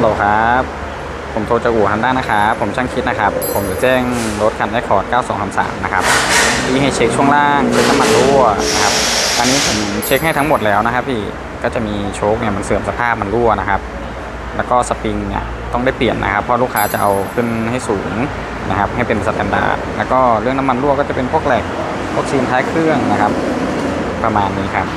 ฮัลโหลครับ ผมโทรจากอู่ฮันด้านะครับ ผมช่างคิดนะครับ ผมจะแจ้งรถคันแอคคอร์ด9233 นะครับ ที่ให้เช็คช่วงล่างเช็คน้ำมันรั่วนะครับ ตอนนี้ผมเช็คให้ทั้งหมดแล้วนะครับพี่ ก็จะมีโชคเนี่ยมันเสื่อมสภาพมันรั่วนะครับ แล้วก็สปริงเนี่ยต้องได้เปลี่ยนนะครับ เพราะลูกค้าจะเอาขึ้นให้สูงนะครับ ให้เป็นสแตนดาร์ด แล้วก็เรื่องน้ำมันรั่วก็จะเป็นพวกแหลกพวกซีนท้ายเครื่องนะครับ ประมาณนี้ครับ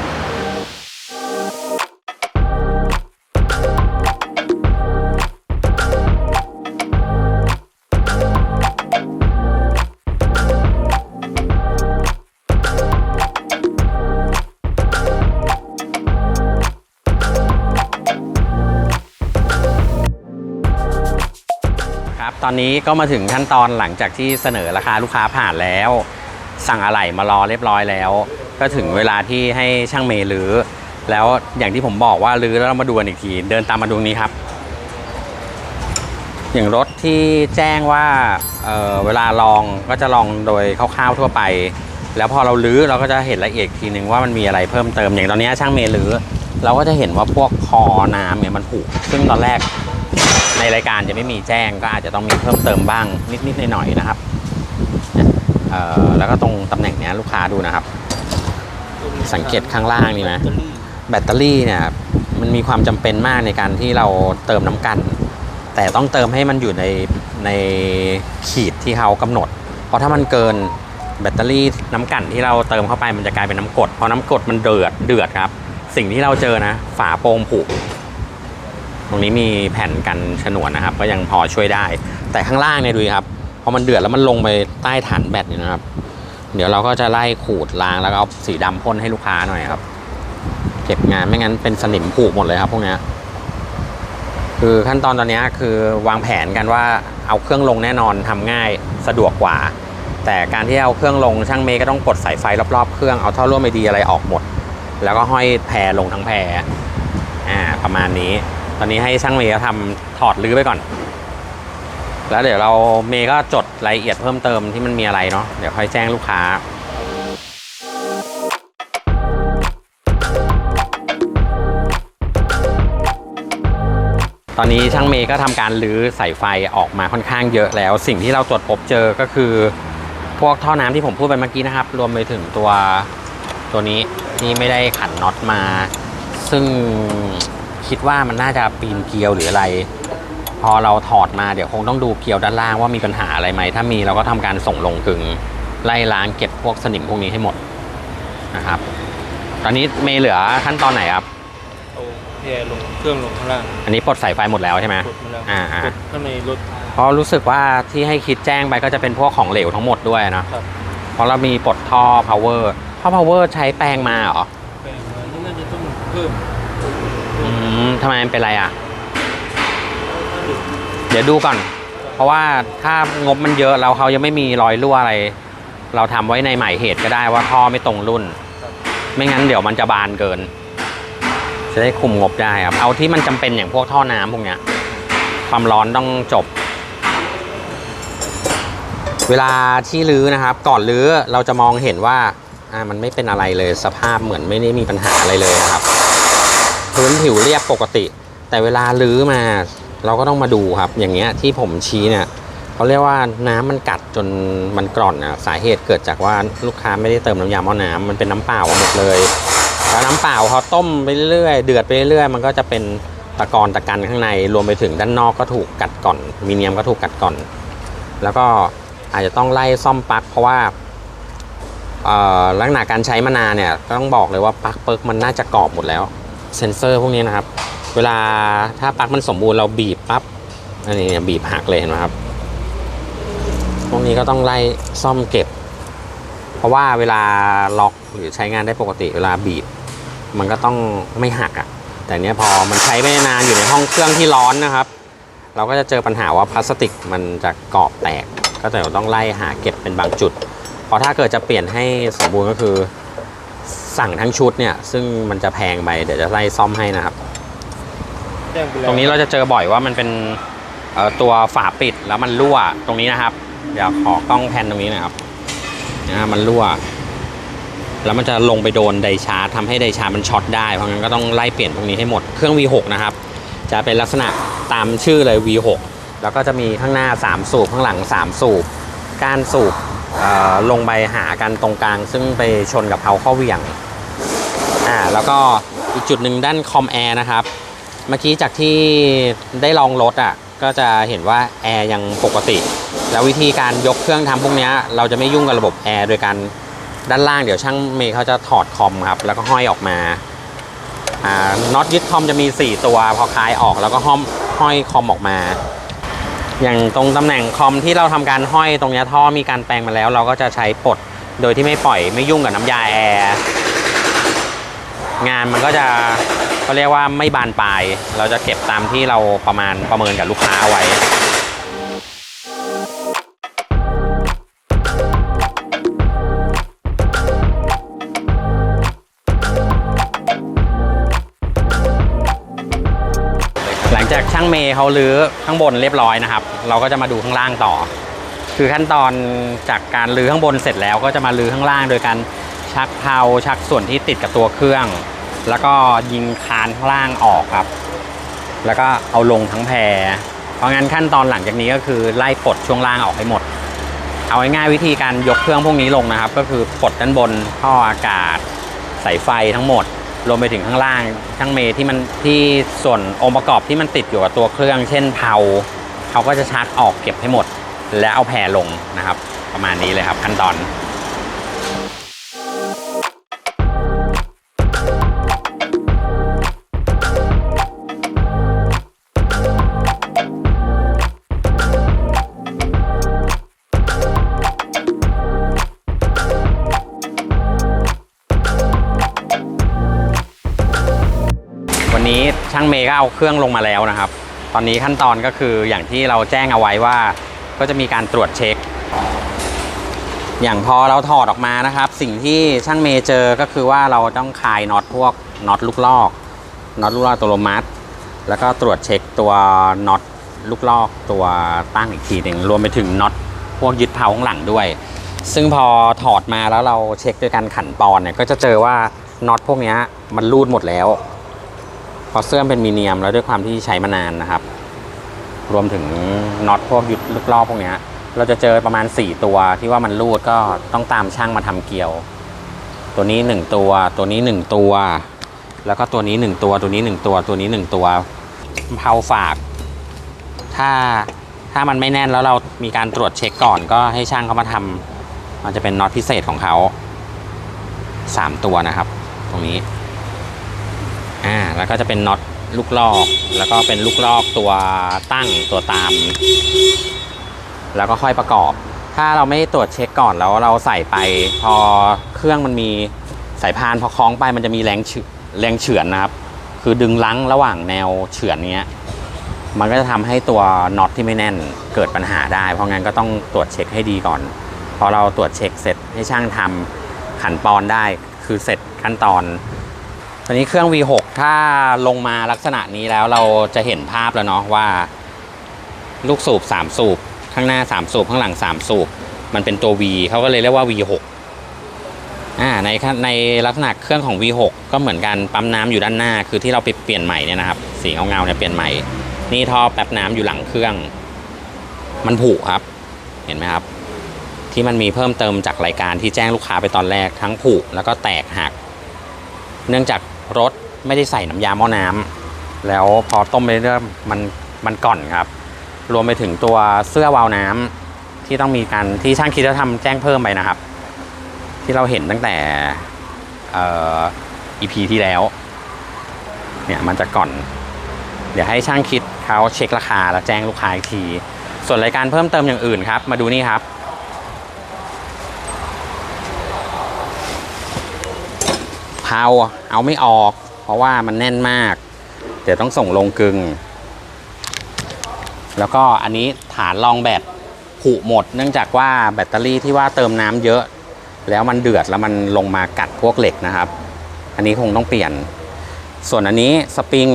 ตอนนี้ก็มาถึงขั้นตอนหลังจากที่เสนอราคาลูกค้าผ่านแล้ว สั่งอะไหล่มารอเรียบร้อยแล้ว ก็ถึงเวลาที่ให้ช่างเมย์รื้อแล้วอย่างที่ผมบอกว่ารื้อแล้วเรามาดูกันอีกที เดินตามมาดูนี้ครับ อย่างรถที่แจ้งว่าเเวลาลองก็จะลองโดยคร่าวๆทั่วไป แล้วพอเราลื้อเราก็จะเห็นละเอียดอีกทีนึงว่ามันมีอะไรเพิ่มเติมอย่างตอนนี้ช่างเมย์รื้อเราก็จะเห็นว่าพวกคอน้ำเนี่ยมันผุซึ่งตอนแรก ในรายการจะไม่มีแจ้งก็อาจจะต้องมีเพิ่มเติมบ้างนิดๆหน่อยๆนะครับแล้วก็ตรงตำแหน่งเนี้ยลูกค้าดูนะครับ สังเกตข้างล่างนี่ไหมแบตเตอรี่เนี่ยมันมีความจำเป็นมากในการที่เราเติมน้ำกัน แต่ต้องเติมให้มันอยู่ในในขีดที่เขากำหนด เพราะถ้ามันเกินแบตเตอรี่น้ำกันที่เราเติมเข้าไปมันจะกลายเป็นน้ำกรดพอน้ำกรดมันเดือดเดือดครับ สิ่งที่เราเจอนะ ฝาโปร่งผุ ตรงนี้มีแผ่นกันฉนวนนะครับ ก็ยังพอช่วยได้ แต่ข้างล่างเนี่ยดูครับพอมันเดือดแล้วมันลงไปใต้ฐานแบตนี่นะครับ เดี๋ยวเราก็จะไล่ขูดล้างแล้วก็เอาสีดำพ่นให้ลูกค้าหน่อยครับ เก็บงานไม่งั้นเป็นสนิมผูกหมดเลยครับพวกนี้คือขั้นตอนตอนนี้คือวางแผนกันว่าเอาเครื่องลงแน่นอนทำง่ายสะดวกกว่า แต่การที่เอาเครื่องลงช่างเมย์ก็ต้องกดสายไฟรอบๆเครื่องเอาท่อร่วมไอดีอะไรออกหมด แล้วก็ห้อยแพรลงทั้งแพรอ่าประมาณนี้ ตอนนี้ให้ช่างเมย์เขาทำถอดรื้อไปก่อน แล้วเดี๋ยวเราเมย์ก็จดรายละเอียดเพิ่มเติมที่มันมีอะไรเนาะเดี๋ยวค่อยแจ้งลูกค้าตอนนี้ช่างเมย์ก็ทำการรื้อสายไฟออกมาค่อนข้างเยอะแล้ว สิ่งที่เราตรวจพบเจอก็คือ พวกท่อน้ำที่ผมพูดไปเมื่อกี้นะครับ รวมไปถึงตัวตัวนี้ที่ไม่ได้ขันน็อตมา ซึ่ง คิดว่ามันน่าจะปีนเกลียวหรืออะไร พอเราถอดมาเดี๋ยวคงต้องดูเกลียวด้านล่างว่ามีปัญหาอะไรไหม ถ้ามีเราก็ทำการส่งลงกึงไล่ล้างเก็บพวกสนิมพวกนี้ให้หมดนะครับ ตอนนี้เมย์เหลือขั้นตอนไหนครับเอาแพรลงเครื่องลงข้างล่างอันนี้ปลดสายไฟหมดแล้วใช่ไหมกดมาแล้วอ่าอ่ากดข้างในรถเพราะรู้สึกว่าที่ให้คิดแจ้งไปก็จะเป็นพวกของเหลวทั้งหมดด้วยนะครับเพราะเรามีปลดท่อ power ท่อ power ใช้แปลงมาเหรอแปลงมานี่น่าจะต้องเพิ่ม อืมทำไมมันเป็นไรอะ เดี๋ยวดูก่อน เพราะว่าถ้างบมันเยอะแล้วเขายังไม่มีรอยรั่วอะไร เราทำไว้ในหมายเหตุก็ได้ว่าท่อไม่ตรงรุ่น ไม่งั้นเดี๋ยวมันจะบานเกิน จะได้คุมงบได้ครับ เอาที่มันจำเป็นอย่างพวกท่อน้ำพวกเนี้ย ความร้อนต้องจบ เวลาที่รื้อนะครับ ก่อนรื้อเราจะมองเห็นว่าอ่ามันไม่เป็นอะไรเลยสภาพเหมือนไม่ได้มีปัญหาอะไรเลยนะครับ พื้นผิวเรียบปกติ แต่เวลารื้อมา เราก็ต้องมาดูครับ อย่างเงี้ยที่ผมชี้เนี่ยเขาเรียกว่าน้ำมันกัดจนมันกร่อนนะสาเหตุเกิดจากว่าลูกค้าไม่ได้เติมน้ำยาหม้อน้ำมันเป็นน้ำเปล่าหมดเลยแล้วน้ำเปล่าพอต้มไปเรื่อยเดือดไปเรื่อยมันก็จะเป็นตะกอนตะกันข้างในรวมไปถึงด้านนอกก็ถูกกัดก่อนมีเนียมก็ถูกกัดก่อน แล้วก็อาจจะต้องไล่ซ่อมปลั๊กเพราะว่าเอ่อลักษณะการใช้มานานเนี่ยก็ต้องบอกเลยว่าปลั๊กเปิร์กมันน่าจะกรอบหมดแล้ว เซ็นเซอร์พวกนี้นะครับ เวลาถ้าปลั๊กมันสมบูรณ์เราบีบปั๊บอันนี้เนี่ยบีบหักเลยเห็นไหมครับ พวกนี้ก็ต้องไล่ซ่อมเก็บ เพราะว่าเวลาล็อกหรือใช้งานได้ปกติเวลาบีบ มันก็ต้องไม่หักอะ่ะ แต่เนี้ยพอมันใช้ไม่นานอยู่ในห้องเครื่องที่ร้อนนะครับ เราก็จะเจอปัญหาว่าพลาสติกมันจะกรอบแตก ก็แต่ต้องไล่หาเก็บเป็นบางจุด เพราะถ้าเกิดจะเปลี่ยนให้สมบูรณ์ก็คือ สั่งทั้งชุดเนี่ยซึ่งมันจะแพงไปเดี๋ยวจะไล่ซ่อมให้นะครับแจ้งไปแล้วตรงนี้เราจะเจอบ่อยว่ามันเป็นเอ่อตัวฝาปิดแล้วมันรั่วตรงนี้นะครับ เดี๋ยวขอกล้องแพนตรงนี้หนะครับนะมันรั่ว แล้วมันจะลงไปโดนไดชาร์จทำให้ไดชาร์จมันช็อตได้เพราะงั้นก็ต้องไล่เปลี่ยนพวกนี้ให้หมดเครื่อง V6 นะครับ จะเป็นลักษณะตามชื่อเลย V6 แล้วก็จะมีข้างหน้า 3 สูบข้างหลัง 3 สูบก้านสูบเอ่อ ลงไปหากันตรงกลาง ซึ่งไปชนกับเพาข้อเหวี่ยงอ่าแล้วก็อีกจุดหนึ่งด้านคอมแอร์นะครับ เมื่อกี้จากที่ได้ลองรถอะก็จะเห็นว่าแอร์ยังปกติ แล้ววิธีการยกเครื่องทำพวกนี้เราจะไม่ยุ่งกับระบบแอร์โดยการด้านล่างเดี๋ยวช่างเมย์เขาจะถอดคอมครับ แล้วก็ห้อยออกมาอ่าน็อตยึดคอมจะมี 4 ตัว พอคลายออกแล้วก็ห้อมห้อยคอมออกมา อย่างตรงตำแหน่งคอมที่เราทำการห้อยตรงนี้ท่อมีการแปลงมาแล้ว เราก็จะใช้ปลดโดยที่ไม่ปล่อยไม่ยุ่งกับน้ำยาแอร์งานมันก็จะเขาเรียกว่าไม่บานปลาย เราจะเก็บตามที่เราประมาณประเมินกับลูกค้าเอาไว้างเมย์เขาลื้อข้างบนเรียบร้อยนะครับ เราก็จะมาดูข้างล่างต่อ คือขั้นตอนจากการลื้อข้างบนเสร็จแล้วก็จะมาลื้อข้างล่าง โดยการชักเพาชักส่วนที่ติดกับตัวเครื่อง แล้วก็ยิงคานข้างล่างออกครับ แล้วก็เอาลงทั้งแพรเพราะงั้นขั้นตอนหลังจากนี้ก็คือไล่ปลดช่วงล่างออกให้หมด เอาง่ายๆวิธีการยกเครื่องพวกนี้ลงนะครับ ก็คือปลดด้านบนท่ออากาศสายไฟทั้งหมด รวมไปถึงข้างล่างช่างเมย์ที่มันที่ส่วนองค์ประกอบที่มันติดอยู่กับตัวเครื่อง เช่นเพาเขาก็จะชาร์จออกเก็บให้หมด แล้วเอาแผ่ลงนะครับ ประมาณนี้เลยครับขั้นตอน นี้ช่างเมย์ก็เอาเครื่องลงมาแล้วนะครับ ตอนนี้ขั้นตอนก็คืออย่างที่เราแจ้งเอาไว้ว่า ก็จะมีการตรวจเช็ค อย่างพอเราถอดออกมานะครับ สิ่งที่ช่างเมย์เจอก็คือว่าเราต้องคลายน็อตพวกน็อตลูกลอกน็อตลูกลอกตัวโลมัสแล้วก็ตรวจเช็คตัวน็อตลูกลอกตัวตั้งอีกทีหนึ่งรวมไปถึงน็อตพวกยึดเพลาข้างหลังด้วย ซึ่งพอถอดมาแล้วเราเช็คด้วยการขันปอนเนี่ยก็จะเจอว่าน็อตพวกนี้มันรูดหมดแล้ว พราะเสื้อมเป็นมีเนียมแล้วด้วยความที่ใช้มานานนะครับ รวมถึงน็อตพวกยึดลูกลอกพวกนี้เราจะเจอประมาณ 4 ตัวที่ว่ามันรูดก็ต้องตามช่างมาทำเกลียว ตัวนี้ 1 ตัว ตัวนี้ 1 ตัว แล้วก็ตัวนี้ 1 ตัว ตัวนี้ 1 ตัว ตัวนี้ 1 ตัวเผาฝาก ถ้าถ้ามันไม่แน่นแล้วเรามีการตรวจเช็คก่อนก็ให้ช่างเขามาทำมันจะเป็นน็อตพิเศษของเขา3 ตัวนะครับ ตรงนี้ อ่าแล้วก็จะเป็นน็อตลูกลอก แล้วก็เป็นลูกลอกตัวตั้งตัวตาม แล้วก็ค่อยประกอบ ถ้าเราไม่ตรวจเช็คก่อนแล้วเราใส่ไป พอเครื่องมันมีสายพานพอคล้องไปมันจะมีแรงเฉืแรงเฉือนนะครับ คือดึงลังระหว่างแนวเฉือนเนี้ยมันก็จะทำให้ตัวน็อตที่ไม่แน่นเกิดปัญหาได้ เพราะงั้นก็ต้องตรวจเช็คให้ดีก่อน พอเราตรวจเช็คเสร็จให้ช่างทำขันปอนได้ คือเสร็จขั้นตอน ตอนนี้เครื่อง V6 ถ้าลงมาลักษณะนี้แล้วเราจะเห็นภาพแล้วเนาะว่า ลูกสูบ 3 สูบ ข้างหน้า 3 สูบ ข้างหลัง 3 สูบ มันเป็นตัว V เขาก็เลยเรียกว่า V6 อ่าในในลักษณะเครื่องของ V6 ก็เหมือนกันปั๊มน้ำอยู่ด้านหน้า คือที่เราไปเปลี่ยนใหม่เนี่ยนะครับ สีเงาๆเนี่ยเปลี่ยนใหม่ นี่ท่อแป๊บน้ำอยู่หลังเครื่อง มันผุครับ เห็นไหมครับ ที่มันมีเพิ่มเติมจากรายการที่แจ้งลูกค้าไปตอนแรกทั้งผุแล้วก็แตกหัก เนื่องจากรถ ไม่ได้ใส่น้ำยาหม้อน้ำแล้วพอต้มไปเรื่อยมันมันก่อนครับ รวมไปถึงตัวเสื้อวาวน้ำที่ต้องมีการที่ช่างคิดจะทำแจ้งเพิ่มไปนะครับ ที่เราเห็นตั้งแต่ออ EP ที่แล้ว เนี่ยมันจะก่อน เดี๋ยวให้ช่างคิดเขาเช็คราคาแล้วแจ้งลูกค้าอีกที ส่วนรายการเพิ่มเติมอย่างอื่นครับ มาดูนี่ครับ เผาเอาไม่ออก เพราะว่ามันแน่นมาก เดี๋ยวต้องส่งลงกึง แล้วก็อันนี้ฐานรองแบตผุหมด เนื่องจากว่าแบตเตอรี่ที่ว่าเติมน้ำเยอะ แล้วมันเดือดแล้วมันลงมากัดพวกเหล็กนะครับ อันนี้คงต้องเปลี่ยน ส่วนอันนี้สปริง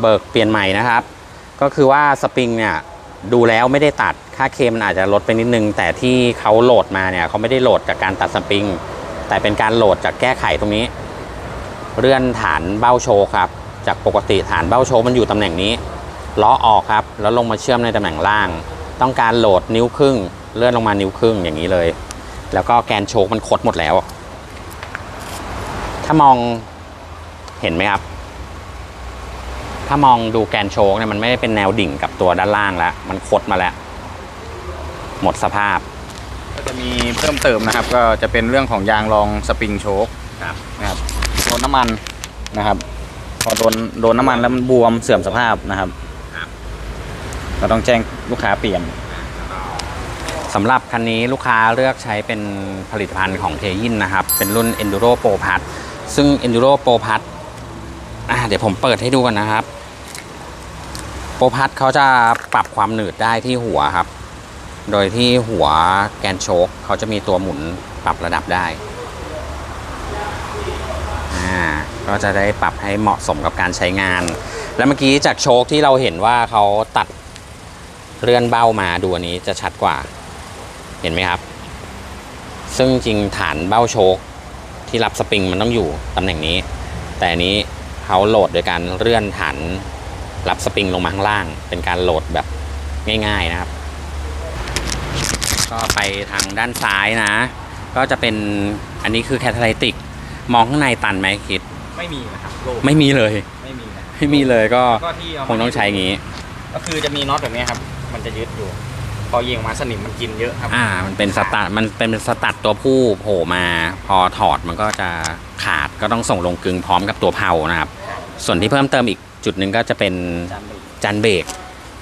เบิกเปลี่ยนใหม่นะครับ ก็คือว่าสปริงเนี่ยดูแล้วไม่ได้ตัดค่าเคมันอาจจะลดไปนิดนึง แต่ที่เขาโหลดมาเนี่ยเขาไม่ได้โหลดจากการตัดสปริงแต่เป็นการโหลดจากแก้ไขตรงนี้ เลื่อนฐานเบ้าโชว์ครับ จากปกติฐานเบ้าโชว์มันอยู่ตำแหน่งนี้ล้อออกครับ แล้วลงมาเชื่อมในตำแหน่งล่าง ต้องการโหลดนิ้วครึ่ง เลื่อนลงมานิ้วครึ่งอย่างนี้เลย แล้วก็แกนโชคมันคดหมดแล้ว ถ้ามองเห็นไหมครับ ถ้ามองดูแกนโชคเนี่ยมันไม่ได้เป็นแนวดิ่งกับตัวด้านล่างแล้ว มันคดมาแล้ว หมดสภาพ ก็จะมีเพิ่มเติมนะครับ ก็จะเป็นเรื่องของยางรองสปริงโชคครับนะครับโด นน้ำมันนะครับ พอโดนโดนน้ำมันแล้วมันบวมเสื่อมสภาพนะครับครับก็ต้องแจ้งลูกค้าเปลี่ยนสำหรับคันนี้ลูกค้าเลือกใช้เป็นผลิตภัณฑ์ของเทยินนะครับ เป็นรุ่น Enduro Pro Plus ซึ่ง Enduro Pro Plus อะเดี๋ยวผมเปิดให้ดูกันนะครับ Pro Plus เขาจะปรับความหนืดได้ที่หัวครับ โดยที่หัวแกนโชคเขาจะมีตัวหมุนปรับระดับได้ อ่า ก็จะได้ปรับให้เหมาะสมกับการใช้งาน แล้วเมื่อกี้จากโชคที่เราเห็นว่าเขาตัดเลื่อนเบ้ามาดูอันนี้จะชัดกว่า เห็นไหมครับ ซึ่งจริงฐานเบ้าโชคที่รับสปริงมันต้องอยู่ตำแหน่งนี้ แต่อันนี้เขาโหลดโดยการเลื่อนฐานรับสปริงลงมาข้างล่าง เป็นการโหลดแบบง่าย ๆนะครับ ก็ไปทางด้านซ้ายนะ ก็จะเป็นอันนี้คือแคทาลิติก มองข้างในตันไหมคิด ไม่มีนะครับโลกไม่มีเลย ไม่มีนะไม่มีเลยก็ก็ที่เาคงต้องใช้อย่างนี้ ก็คือจะมีน็อตแบบนี้ครับ มันจะยึดอยู่ พอยิงออกมาสนิมมันกินเยอะครับอ่า มันเป็นสตัดมันเป็นสตัดตัวผู้โผล่มา พอถอดมันก็จะขาดก็ต้องส่งลงกลึงพร้อมกับตัวเพานะครับ ส่วนที่เพิ่มเติมอีกจุดหนึ่งก็จะเป็นจานเบรกจันเบรก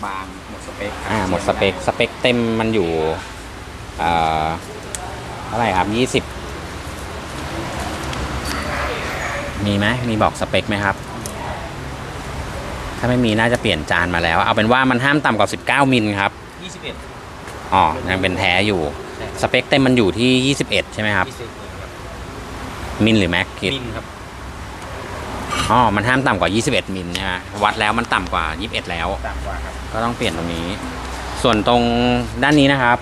บางหมดสเปคอ่าหมดสเปคสเปคเต็มมันอยู่เอ่อเท่าไหร่ครับยี่สิบ มีไหมมีบอกสเปคไหมครับ ถ้าไม่มีน่าจะเปลี่ยนจานมาแล้ว เอาเป็นว่ามันห้ามต่ำกว่า 19 มิลครับยี่สิบเอ็ดอ๋อยังเป็นแท้อยู่ ใช่สเปคเต็มมันอยู่ที่ 21 ใช่ไหมครับยี่สิบครับมิลหรือแม็กคิดมินครับ อ๋อ มันห้ามต่ำกว่า 21 มิลใช่ไหมวัดแล้วมันต่ำกว่า 21 แล้ว ต่ำกว่าครับก็ต้องเปลี่ยนตรงนี้ ส่วนตรงด้านนี้นะครับ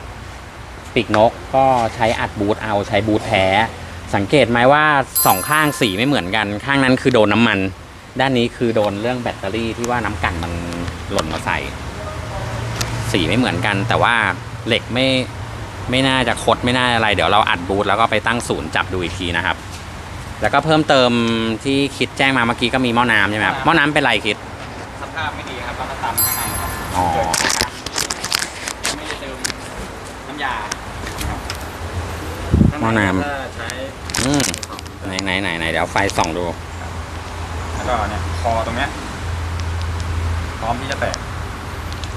ปีกนกก็ใช้อัดบูทเอาใช้บูทแท้ สังเกตไหมว่าสองข้างสีไม่เหมือนกัน ข้างนั้นคือโดนน้ำมัน ด้านนี้คือโดนเรื่องแบตเตอรี่ที่ว่าน้ำกันมันหล่นมาใส่ สีไม่เหมือนกัน แต่ว่าเหล็กไม่ไม่น่าจะคดไม่น่าอะไร เดี๋ยวเราอัดบูทแล้วก็ไปตั้งศูนย์จับดูอีกทีนะครับ แล้วก็เพิ่มเติมที่คิดแจ้งมาเมื่อกี้ก็มีหม้อน้ำใช่ไหมครับหม้อน้ำเป็นไรคิดสภาพไม่ดีครับแล้วก็ตำข้างในครับอ๋อเกิดจากการไม่ได้เติมน้ำยาครับข้างใหม้อน้ำ ก็ใช้ อืมไหนไหนไหนไหนเดี๋ยวไฟส่องดู แล้วก็เนี่ยคอตรงเนี้ยพร้อมที่จะแตก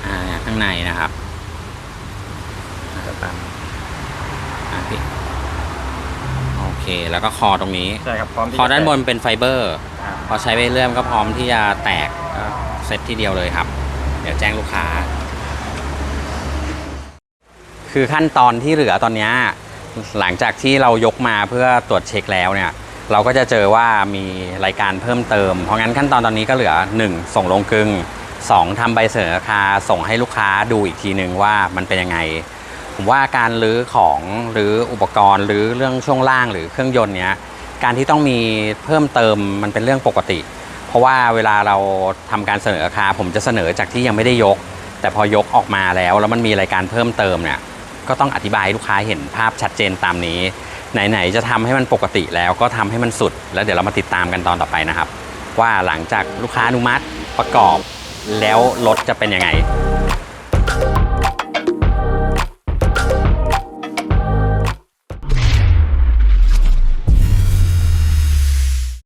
อ่าข้างในนะครับอ่าจะตามอ่าพี่โอเค แล้วก็คอตรงนี้ ใช่ครับพร้อมที่คอจะด้านบนแตกเป็นไฟเบอร์ อ่าพอใช้ไปเรื่อยมก็พร้อมที่จะแตกก็เซตทีเดียวเลยครับ เดี๋ยวแจ้งลูกค้า คือขั้นตอนที่เหลือตอนเนี้ย หลังจากที่เรายกมาเพื่อตรวจเช็คแล้วเนี่ย เราก็จะเจอว่ามีรายการเพิ่มเติม เพราะงั้นขั้นตอนตอนนี้ก็เหลือ 1 ส่งลงกึง 2ทำใบเสนอราคาส่งให้ลูกค้าดูอีกทีหนึ่งว่ามันเป็นยังไง ผมว่าการรื้อของหรืออุปกรณ์หรือเรื่องช่วงล่างหรือเครื่องยนต์เนี้ยการที่ต้องมีเพิ่มเติมมันเป็นเรื่องปกติ เพราะว่าเวลาเราทำการเสนอราคาผมจะเสนอจากที่ยังไม่ได้ยก แต่พอยกออกมาแล้วแล้วมันมีรายการเพิ่มเติมเนี่ย ก็ต้องอธิบายให้ลูกค้าเห็นภาพชัดเจนตามนี้ ไหนๆจะทำให้มันปกติแล้วก็ทำให้มันสุด แล้วเดี๋ยวเรามาติดตามกันตอนต่อไปนะครับ ว่าหลังจากลูกค้าอนุมัติประกอบ แล้วรถจะเป็นยังไง